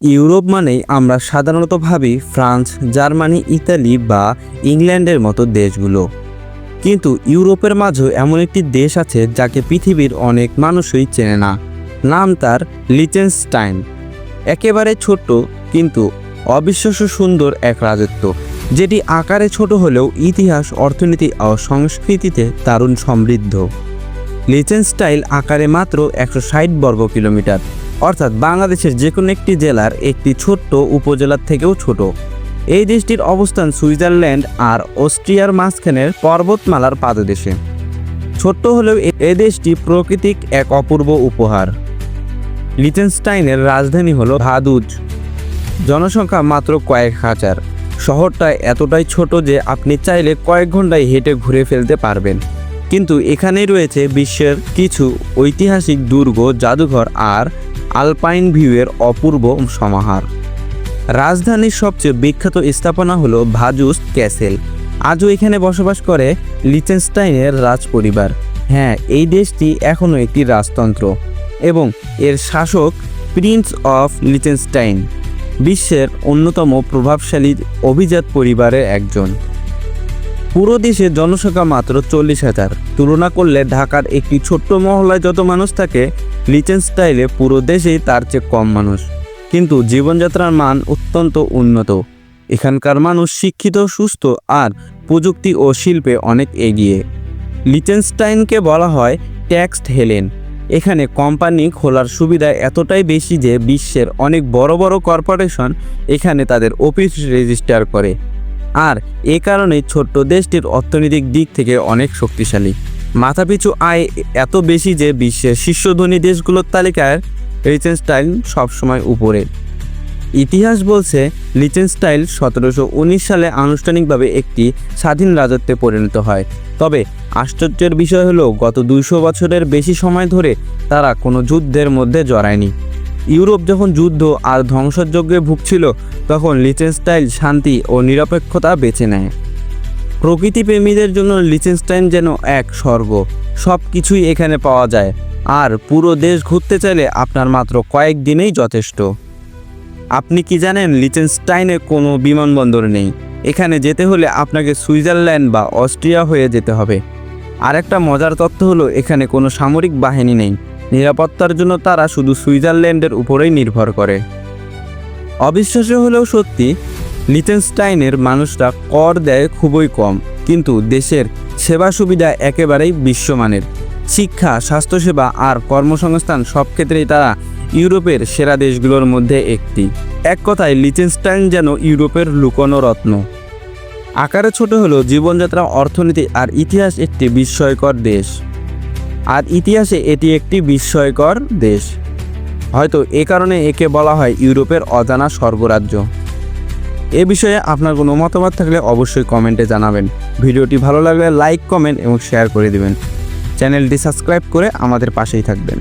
Europe মানেই আমরা সাধারণত ভাবি ফ্রান্স, জার্মানি, ইতালি বা ইংল্যান্ডের মতো দেশগুলো। কিন্তু ইউরোপের মাঝেও এমন একটি দেশ আছে যাকে পৃথিবীর অনেক মানুষই চেনে না। নাম তার লিচেনস্টাইন। একেবারে ছোট্ট কিন্তু অবিশ্বাস্য সুন্দর এক রাজত্ব, যেটি আকারে ছোট হলেও ইতিহাস, অর্থনীতি ও সংস্কৃতিতে দারুণ সমৃদ্ধ। লিচেনস্টাইল আকারে মাত্র একশো ষাট বর্গ কিলোমিটার অর্থাৎ বাংলাদেশের যে কোনো একটি জেলার একটি ছোট্ট উপজেলার থেকেও ছোট। এই দেশটির অবস্থান সুইজারল্যান্ড আর অস্ট্রিয়ার মাঝখানের পর্বতমালার পাদদেশে। ছোট্ট হলেও এ- দেশটি প্রকৃতিক এক অপূর্ব উপহার। লিচেনস্টাইনের রাজধানী হলো ভাদুজ। জনসংখ্যা মাত্র কয়েক হাজার। শহরটা এতটাই ছোট যে আপনি চাইলে কয়েক ঘন্টায় হেঁটে ঘুরে ফেলতে পারবেন। কিন্তু এখানেই রয়েছে বিশ্বের কিছু ঐতিহাসিক দুর্গ, জাদুঘর আর আলপাইন ভিউয়ের অপূর্ব সমাহার। রাজধানীর সবচেয়ে বিখ্যাত স্থাপনা হলো ভাজুস ক্যাসেল। আজও এখানে বসবাস করে লিচেনস্টাইনের রাজ পরিবার হ্যাঁ এই দেশটি এখনও একটি রাজতন্ত্র এবং এর শাসক প্রিন্স অফ লিচেনস্টাইন, বিশ্বের অন্যতম প্রভাবশালী অভিজাত পরিবারের একজন। পুরো দেশে জনসংখ্যা মাত্র চল্লিশ হাজার। তুলনা করলে ঢাকার একটি ছোট্ট মহলায় যত মানুষ থাকে লিচেনস্টাইলে পুরো দেশেই তার চেয়ে কম মানুষ। কিন্তু জীবনযাত্রার মান অত্যন্ত উন্নত। এখানকার মানুষ শিক্ষিত, সুস্থ আর প্রযুক্তি ও শিল্পে অনেক এগিয়ে। লিচেনস্টাইনকে বলা হয় ট্যাক্সড হেলেন। এখানে কোম্পানি খোলার সুবিধা এতটাই বেশি যে বিশ্বের অনেক বড় বড় কর্পোরেশন এখানে তাদের অফিস রেজিস্টার করে। আর এ কারণে ছোট্ট দেশটির অর্থনৈতিক দিক থেকে অনেক শক্তিশালী। মাথাপিছু আয় এত বেশি যে বিশ্বের শীর্ষ ধনী দেশগুলোর তালিকায় লিচেনস্টাইন সবসময় উপরে। ইতিহাস বলছে লিচেনস্টাইল সতেরোশো উনিশ সালে আনুষ্ঠানিকভাবে একটি স্বাধীন রাজত্বে পরিণত হয়। তবে আশ্চর্যের বিষয় হলো, গত দুইশো বছরের বেশি সময় ধরে তারা কোনো যুদ্ধের মধ্যে জড়ায়নি। ইউরোপ যখন যুদ্ধ আর ধ্বংসযজ্ঞে ভুগছিল, তখন লিচেনস্টাইল শান্তি ও নিরপেক্ষতা বেছে নেয়। প্রকৃতিপ্রেমীদের জন্য লিচেনস্টাইন যেন এক স্বর্গ। সব কিছুই এখানে পাওয়া যায়। আর পুরো দেশ ঘুরতে চাইলে আপনার মাত্র কয়েক দিনেই যথেষ্ট। আপনি কি জানেন লিচেনস্টাইনে কোনো বিমানবন্দর নেই? এখানে যেতে হলে আপনাকে সুইজারল্যান্ড বা অস্ট্রিয়া হয়ে যেতে হবে। আরেকটা মজার তথ্য হলো, এখানে কোনো সামরিক বাহিনী নেই। নিরাপত্তার জন্য তারা শুধু সুইজারল্যান্ডের উপরেই নির্ভর করে। অবিশ্বাস্য হলেও সত্যি লিচেনস্টাইনের মানুষরা কর দেয় খুবই কম, কিন্তু দেশের সেবা সুবিধা একেবারেই বিশ্বমানের। শিক্ষা, স্বাস্থ্যসেবা আর কর্মসংস্থান সব ক্ষেত্রেই তারা ইউরোপের সেরা দেশগুলোর মধ্যে একটি। এক কথায় লিচেনস্টাইন যেন ইউরোপের লুকোনো রত্ন আকারে ছোট হলেও জীবনযাত্রা, অর্থনীতি আর ইতিহাস একটি বিস্ময়কর দেশ। আর ইতিহাসে এটি একটি বিস্ময়কর দেশ। হয়তো এ কারণে একে বলা হয় ইউরোপের অজানা সর্বরাজ্য এ বিষয়ে আপনার কোনো মতামত থাকলে অবশ্যই কমেন্টে জানাবেন। ভিডিওটি ভালো লাগলে লাইক, কমেন্ট এবং শেয়ার করে দিবেন। চ্যানেলটি সাবস্ক্রাইব করে আমাদের পাশেই থাকবেন।